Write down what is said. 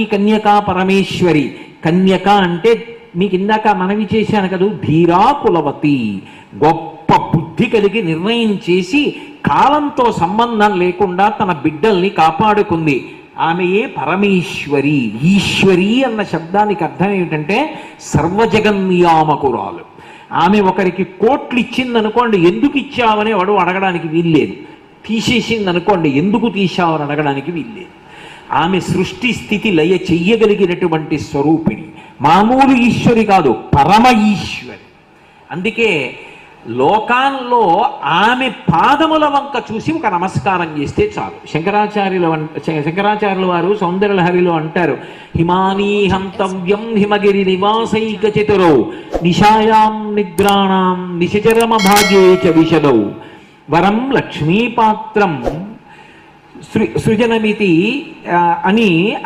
ఈ కన్యకా పరమేశ్వరి. కన్యక అంటే మీకు ఇందాక మనవి చేశాను కదూ ధీరా కులవతి గొప్ప బుద్ధి కలిగి నిర్ణయం చేసి కాలంతో సంబంధం లేకుండా తన బిడ్డల్ని కాపాడుకుంది. ఆమెయే పరమేశ్వరి? ఈశ్వరి అన్న శబ్దానికి అర్థం ఏమిటంటే సర్వజగన్నియామకురాలు. ఆమె ఒకరికి కోట్లు ఇచ్చిందనుకోండి ఎందుకు ఇచ్చావని వాడు అడగడానికి వీల్లేదు. తీసేసింది అనుకోండి ఎందుకు తీశావని అడగడానికి వీల్లేదు. ఆమె సృష్టి స్థితి లయ చెయ్యగలిగినటువంటి స్వరూపిణి. మామూలు ఈశ్వరి కాదు పరమ ఈశ్వరి. అందుకే లోకాల్లో ఆమె పాదముల వంక చూసి ఒక నమస్కారం చేస్తే చాలు. శంకరాచార్యుల వం- శ- శంకరాచార్యుల వారు సౌందర్యలహరిలో అంటారు హిమానీ హంతవ్యం హిమగిరి నివాసైక చతురౌ నిశాయాం నిద్రాణం నిశచరమ భాగే చ విశదౌ. వరం లక్ష్మీపాత్రం సృ సృజనమితి అని